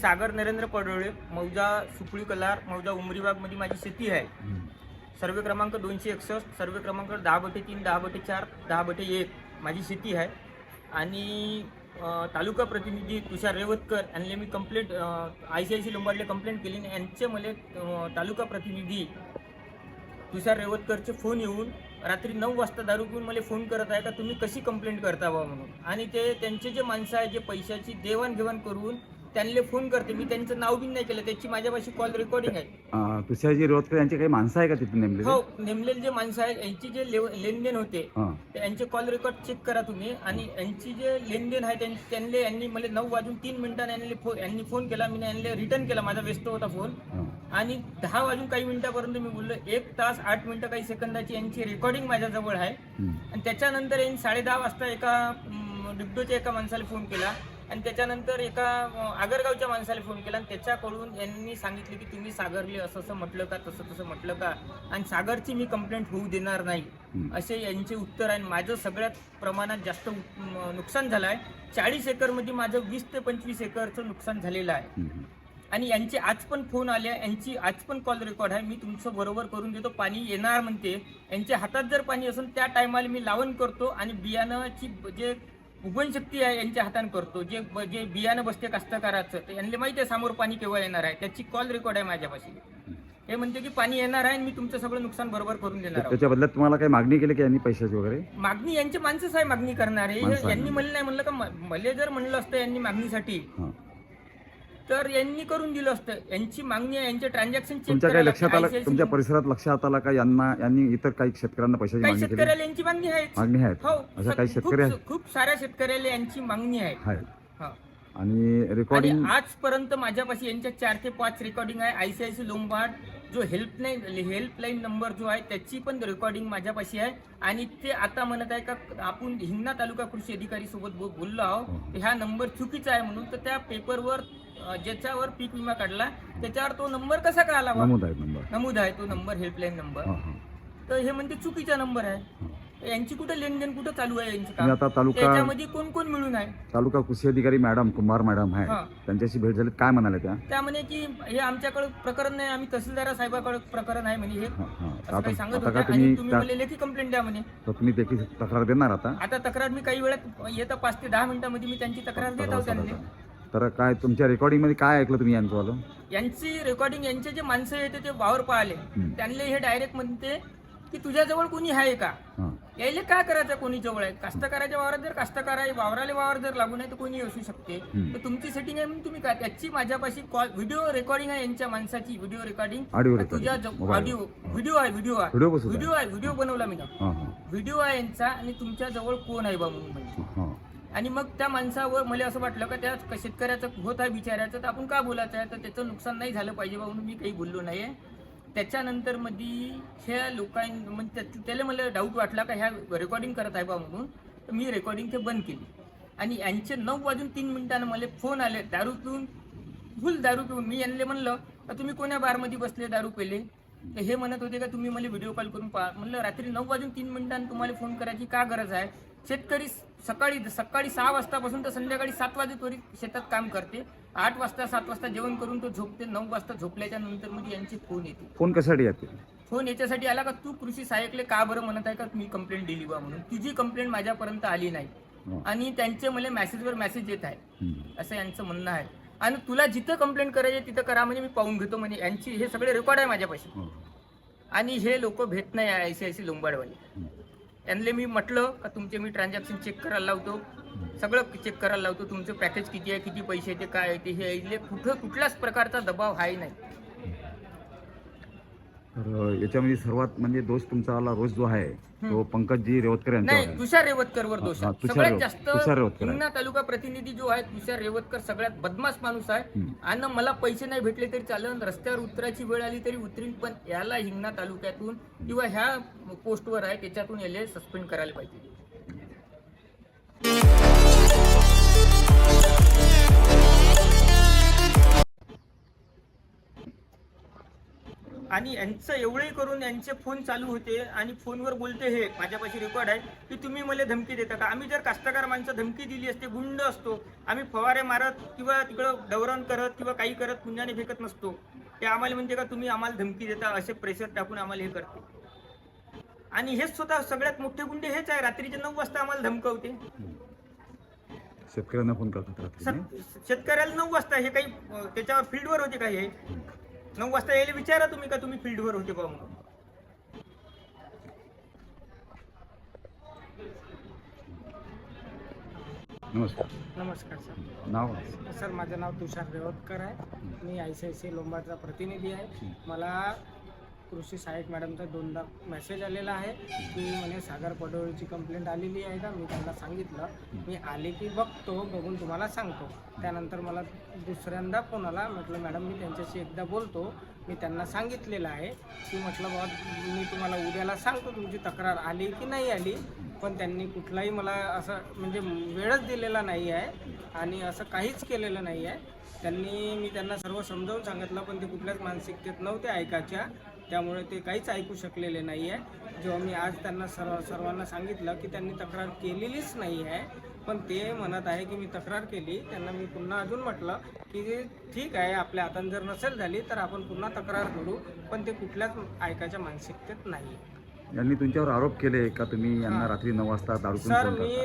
सागर नरेंद्र पडोळे मौजा सुपळी कलार मौजा उमरीबागमध्ये माझी शेती आहे. सर्वे क्रमांक दोनशे एकसष्ट सर्वे क्रमांक दहा बटे तीन दहा बटे चार दहा बटे एक माझी शेती आहे. आणि तालुका प्रतिनिधी तुषार रेवतकर यांनी मी complaint I C I C लोंबाडले complaint केली आणि यांचे मला तालुका प्रतिनिधी तुषार रेवतकरचे फोन येऊन रात्री नऊ वाजता दारू पिऊन मला फोन करत आहे का? तुम्ही कशी कंप्लेंट करता बा म्हणून? आणि ते त्यांचे जे माणसं आहे जे पैशाची देवाणघेवाण करून त्यांना फोन करते. मी त्यांचं नाव बी नाही केलं. त्याची माझ्यापाशी कॉल रेकॉर्डिंग आहे. अं, तुषारजी रोजकर यांचे काही माणसं आहे का तिथे नेमलेले? हो नेमलेले जे माणसं आहेत यांची जे लेव- लेनदेन होते हां. ते यांचे कॉल रेकॉर्ड चेक करा तुम्ही. आणि यांची जे लेनदेन आहे त्यां- त्यांनी यांनी मला नऊ वाजून तीन मिनिटांनी यांनी फो यांनी फोन केला. मी यांनी रिटर्न केला. माझा व्यस्त होता फोन. आणि दहा वाजून काही मिनिटापर्यंत मी बोललो एक तास आठ मिनिटं काही सेकंदाची यांची रेकॉर्डिंग माझ्याजवळ आहे. आणि त्याच्यानंतर यांनी साडे दहा वाजता एका डिग्डोच्या एका माणसाला फोन केला. आणि त्याच्यानंतर एका आगरगावच्या माणसाला फोन केला आणि त्याच्याकडून यांनी सांगितले की तुम्ही सागरले असं असं म्हटलं का तसं तसं म्हटलं का? आणि सागरची मी कंप्लेंट होऊ देणार नाही. असे यांचे उत्तर आहे. आणि माझं सगळ्यात प्रमाणात जास्त नुकसान झालं आहे चाळीस एकरमध्ये माझं वीस ते पंचवीस एकरचं नुकसान झालेलं आहे. आणि यांचे आज पण फोन आले यांची आज पण कॉल रेकॉर्ड आहे. मी तुमचं बरोबर करून देतो. पाणी येणार म्हणते. यांच्या हातात जर पाणी असेल त्या टायमाला मी लावण करतो आणि बियाणाची जे उगवणशक्ती आहे यांच्या हाताने करतो. जे जे बियाणं बसते कास्तकाराचं तर यांना माहिती आहे समोर पाणी केव्हा येणार आहे. त्याची कॉल रेकॉर्ड आहे माझ्यापाशी. हे म्हणते की पाणी येणार आहे आणि मी तुमचं सगळं नुकसान बरोबर करून देणार तर आहोत. त्याच्या बदल्यात तुम्हाला काही मागणी केली की यांनी पैशाची वगैरे? मागणी यांची माणसंच आहे मागणी करणारे. यांनी म्हणलं नाही म्हणलं का मला जर म्हणलं असतं यांनी मागणीसाठी तर यांनी करून दिलं असतं. यांची मागणी आहे यांचे ट्रान्झॅक्शन तुमच्या काही लक्षात आलं तुमच्या परिसरात लक्षात आलं का यांना यांनी इतर काही शेतकऱ्यांना पैशाची काही मागणी केली? शेतकऱ्याला यांची मागणी आहे मागणी आहेत. हो. असं काही खूप- शेतकरी आहेत? खूप साऱ्या शेतकऱ्याला यांची मागणी आहे. हा. आणि आणि रेकॉर्डिंग आजपर्यंत माझ्यापाशी यांच्या चार ते पाच रेकॉर्डिंग आहे. आयसीआयसी लोंबार्ड जो हेल्पलाईन हेल्पलाईन नंबर जो आहे त्याची पण रेकॉर्डिंग माझ्यापाशी आहे. आणि ते आता म्हणत आहे का आपण हिंगणा तालुका कृषी अधिकारी सोबत बो- बोललो हो. आहोत. तर ह्या नंबर चुकीचा आहे म्हणून तर त्या पेपरवर ज्याच्यावर पीक विमा काढला त्याच्यावर तो नंबर कसा बा? नमूद आहेत नंबर. नमूद आहे तो नंबर हेल्पलाईन नंबर. हां हां. तर हे म्हणते चुकीचा नंबर आहे. तर यांची कुठं लेनदेन कुठं चालू आहे यांची काम? आता तालुका त्याच्यामध्ये कोण कोण मिळून आहे? तालुका कृषी अधिकारी मॅडम कुमार मॅडम हां. आहे त्यांच्याशी भेट झाली. काय म्हणाले त्या? त्या म्हणे की हे आमच्याकडे प्रकरण नाही आम्ही तहसीलदार साहेबाकडे प्रकरण आहे म्हणे हे. हां हां. असं आता काही सांगत आता होत्या. का आणि तुम्ही तुम्ही त्या- मला लेखी कंप्लेंट द्या म्हणे. तर तुम्ही त्याची तक्रार देणार आता? आता तक्रार मी काही वेळात येतं पाच ते दहा मिनिटांमध्ये मी त्यांची तक्रार देत आहोत त्यांनी. तर काय तुमच्या रेकॉर्डिंगमध्ये काय ऐकलं तुम्ही यांचं वालं? यांची रेकॉर्डिंग यांचे जे माणसं येते ते वावर पाहिले. त्यांना हे डायरेक्ट म्हणते की तुझ्याजवळ कोणी आहे का? हां. यायले काय करायचं कोणी जवळ आहे? कास्तकाराच्या वावरात जर कास्तकार आहे वावराले वावर जर लागून आहे तर कोणी असू शकते. तर तुमची सेटिंग आहे म्हणून तुम्ही काय? त्याची माझ्यापाशी कॉल व्हिडिओ रेकॉर्डिंग आहे यांच्या माणसाची व्हिडिओ रेकॉर्डिंग तुझ्या ऑडिओ व्हिडिओ आहे व्हिडिओ आहे. व्हिडिओ आहे व्हिडिओ बनवला मी ना. हां हां. व्हिडिओ आहे यांचा आणि तुमच्या जवळ कोण आहे बा म्हणून म्हणजे. हां. आणि मग त्या माणसावर मला असं वाटलं का त्या शेतकऱ्याचं होत आहे बिचाऱ्याचं तर आपण का बोलायचं आहे? तर त्याचं नुकसान नाही झालं पाहिजे म्हणून मी काही बोललो नाही आहे त्याच्यानंतरमध्ये ह्या लोकां म्हणजे त्या- त्याला मला डाऊट वाटला का ह्या रेकॉर्डिंग करत आहे बा म्हणून. तर मी रेकॉर्डिंग ते बंद केली. आणि यांचे नऊ वाजून तीन मिनिटानं मला फोन आले दारू पिऊन फुल दारू पिऊन. मी यांना म्हणलं का तुम्ही कोण्या बारमध्ये बसले दारू पेले? तर हे म्हणत होते का तुम्ही मला व्हिडिओ कॉल करून पहा. म्हणलं रात्री नऊ वाजून तीन मिनिटांनी तुम्हाला फोन करायची का गरज आहे? शेतकरी सकाळी सकाळी सहा वाजतापासून तर संध्याकाळी सात वाजेपर्यंत शेतात काम करते. आठ वाजता सात वाजता जेवण करून तो झोपते. नऊ वाजता झोपल्याच्या नंतर मध्ये यांचे फोन येते. फोन कशासाठी येते? फोन याच्यासाठी आला का तू कृषी सहाय्यकले का बरं म्हणत आहे का? मी कंप्लेंट दिली बा म्हणून. तुझी कंप्लेंट माझ्यापर्यंत आली नाही. हां. आणि त्यांचे मला मेसेजवर मेसेज येत आहे. असं यांचं म्हणणं आहे. आणि तुला जिथं कंप्लेंट करायची तिथं करा म्हणजे मी पाहून घेतो म्हणजे यांची हे सगळे रेकॉर्ड आहे माझ्यापाशी. हां. आणि हे लोक भेट नाही आय सी आय सी लोंबाडवाले. त्यांना मी म्हटलं का तुमचे मी ट्रान्झॅक्शन चेक करायला लावतो. सगळं चेक करायला लावतो. तुमचं पॅकेज किती आहे किती पैसे येते काय आहे ते हे कुठं कुठल्याच प्रकारचा दबाव आहे नाही. तर याच्यामध्ये सर्वात म्हणजे दोष तुमचा आला रोज जो आहे तो पंकजजी रेवतकर यांच्यावर नाही आहे. तुषार रेवतकरवर दोष हा, आहे. तुषार सगळ्यात जास्त तुषार रेवतकर आहे. हिंगणा तालुका प्रतिनिधी जो आहे तुषार रेवतकर सगळ्यात बदमाश माणूस आहे. आणि मला पैसे नाही भेटले तरी चालेल रस्त्यावर उतरायची वेळ आली तरी उतरीन पण याला हिंगणा तालुक्यातून किंवा ह्या पोस्टवर आहे त्याच्यातून याला सस्पेंड करायला पाहिजे. आणि यांचं एवढंही करून यांचे फोन चालू होते आणि फोनवर बोलते हे माझ्यापाशी रेकॉर्ड आहे की तुम्ही मला धमकी देता का? आम्ही जर कास्तकार माणसं धमकी दिली असते गुंड असतो आम्ही फवारे मारत किंवा तिकडं दौरण करत किंवा काही करत पुण्याने फेकत नसतो ते आम्हाला म्हणते का तुम्ही आम्हाला धमकी देता असे प्रेशर टाकून आम्हाला हे करते. आणि हेच स्वतः सगळ्यात मोठे गुंडे हेच आहे. रात्रीचे नऊ वाजता आम्हाला धमकवते. शेतकऱ्यांना फोन करतात शेतकऱ्याला नऊ वाजता हे काही त्याच्यावर फील्डवर होते का हे? नऊ वाजता यायला विचारा तुम्ही का तुम्ही फील्डवर होते बा म्हणून. नमस्कार. नमस्कार सर. नाव सर माझं नाव तुषार रेवतकर आहे. मी आय सी आय सी लोंबाचा प्रतिनिधी आहे. मला कृषी सहाय्यक मॅडमचा दोनदा मेसेज आलेला आहे. की म्हणे सागर पडोळीची कंप्लेंट आलेली आहे का? मी त्यांना सांगितलं. मी आले की बघतो बघून तुम्हाला सांगतो. त्यानंतर मला दुसऱ्यांदा फोन आला. म्हटलं मॅडम मी त्यांच्याशी एकदा बोलतो. मी त्यांना सांगितलेलं आहे. की म्हटलं बाबा मी तुम्हाला उद्याला सांगतो तुमची तक्रार आली की नाही आली. पण त्यांनी कुठलाही मला असं म्हणजे वेळच दिलेला नाही आहे आणि असं काहीच केलेलं नाही आहे. त्यांनी मी त्यांना सर्व समजावून सांगितलं पण ते कुठल्याच मानसिकतेत नव्हते ऐकायच्या. त्यामुळे ते काहीच ऐकू शकलेले नाही आहे जेव्हा मी आज त्यांना सर्व सर्वांना सांगितलं की त्यांनी तक्रार केलेलीच नाही आहे पण ते म्हणत आहे की मी तक्रार केली त्यांना मी पुन्हा अजून म्हटलं की ठीक आहे आपल्या हातानं जर नसेल झाली तर आपण पुन्हा तक्रार करू पण ते कुठल्याच ऐकायच्या मानसिकतेत नाही यांनी तुमच्यावर आरोप केले का? तुम्ही यांना. रात्री नऊ वाजता दारू सर मी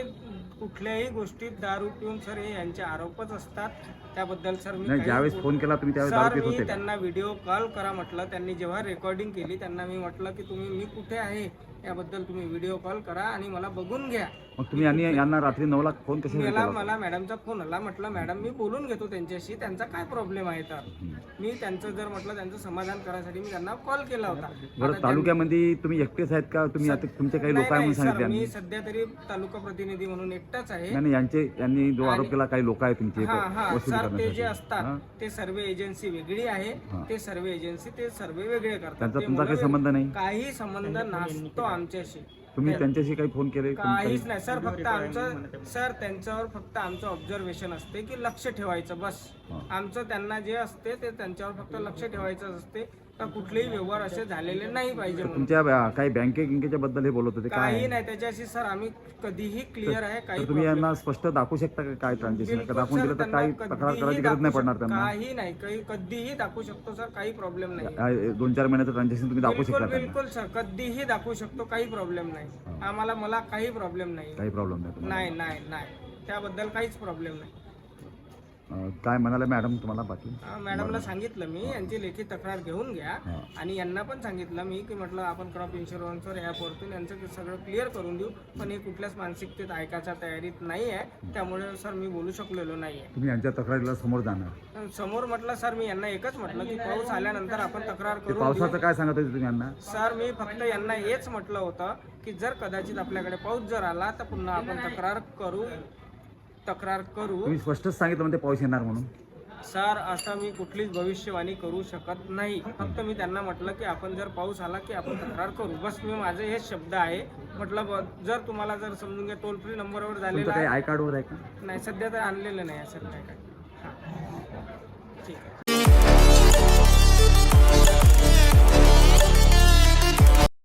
कुठल्याही गोष्टीत दारू पिऊन सर हे यांचे आरोपच असतात. त्याबद्दल सर मी नाही काही ज्यावेळेस बोल- फोन केला तुम्ही त्यावेळेस दारू सर पित मी होते का? त्यांना व्हिडिओ कॉल करा म्हटलं. त्यांनी जेव्हा रेकॉर्डिंग केली त्यांना मी म्हटलं की तुम्ही मी कुठे आहे? याबद्दल तुम्ही व्हिडिओ कॉल करा आणि मला बघून घ्या मग तुम्ही यांनी यांना रात्री नऊ लाख फोन कशासाठी मला केला मला मॅडमचा फोन आला म्हटलं मॅडम मी बोलून घेतो त्यांच्याशी त्यांचा काय प्रॉब्लेम आहे तर. मी त्यांचं जर म्हटलं त्यांचं समाधान करायसाठी मी त्यांना कॉल केला होता बरं तालुक्यामध्ये तुम्ही एकटेच आहेत का तुम्ही आता तुमचे काही लोक आहे सांगितले मी? सध्या तरी तालुका प्रतिनिधी म्हणून एकटाच आहे नाही नाही, यांचे यांनी जो आरोप आणि- केला काही लोक आहेत तुमचे हा हा सर ते जे. असतात? ते सर्वे एजन्सी वेगळी आहे. ते सर्वे एजन्सी ते सर्वे वेगळे करतात त्यांचा तुमचा काही संबंध नाही काही संबंध नसतो आमच्याशी. तुम्ही त्यांच्याशी काही फोन केले? काहीच नाही. सर फक्त आमचं सर त्यांच्यावर फक्त आमचं ऑब्झर्वेशन असते की लक्ष ठेवायचं बस. आमचं त्यांना जे असते ते त्यांच्यावर फक्त लक्ष ठेवायचं असते. का कुठलेही व्यवहार असे झालेले नाही पाहिजे म्हणून. तुमच्या अं, काही बँके गिंकेच्या बद्दल हे बोलत होते काय काही नाही त्याच्याशी सर आम्ही कधीही क्लिअर आहे काही तर तुम्ही problem यांना स्पष्ट दाखवू शकता का काय ट्रान्झॅक्शन बिलकुल दाखवून सर, दिलं तर त्यांना काही कधीही तक्रार करायची गरज दाखवू नाही पडणार शक- त्यांना? काही नाही काही कधीही दाखवू शकतो सर काही प्रॉब्लेम नाही. अं, दोन चार महिन्याचं ट्रान्झॅक्शन तुम्ही दाखवू बिलकुल शकता त्यांना? बिलकुल सर कधीही दाखवू शकतो काही प्रॉब्लेम नाही. आम्हाला मला काही प्रॉब्लेम नाही. काही प्रॉब्लेम नाही तुम्हाला. नाही नाही नाही. त्याबद्दल काहीच प्रॉब्लेम नाही. काय म्हणाले मॅडम तुम्हाला बाकी? हा, मॅडमला सांगितलं मी यांची लेखी तक्रार घेऊन घ्या. हा. आणि यांना पण सांगितलं मी की म्हटलं आपण क्रॉप इन्शुरन्सवर ॲपवरतून यांचं ते सगळं क्लिअर करून देऊ पण हे कुठल्याच मानसिकतेत ऐकायच्या तयारीत नाही आहे त्यामुळे सर मी बोलू शकलेलो नाही तुम्ही यांच्या तक्रारीला समोर जाणार. समोर म्हटलं सर मी यांना एकच म्हटलं की पाऊस आल्यानंतर आपण तक्रार ते करू पावसाचं काय सांगत होते तुम्ही यांना? सर मी फक्त यांना हेच म्हटलं होतं की जर कदाचित आपल्याकडे पाऊस जर आला तर पुन्हा आपण तक्रार करू. तक्रार करू. तुम्ही स्पष्टच सांगितलं म्हणजे पाऊस येणार म्हणून. सर असं मी कुठलीच भविष्यवाणी करू शकत नाही. फक्त मी त्यांना म्हटलं की आपण जर पाऊस आला की आपण तक्रार करू. बस मी माझे हेच शब्द आहे. म्हटलं ब- जर तुम्हाला जर समजून घ्या टोल फ्री नंबरवर तुमचं झालेला काही आहे. आय कार्डवर आहे का? नाही सध्या तर आणलेलं नाही सर काय काय हां. ठीक आहे.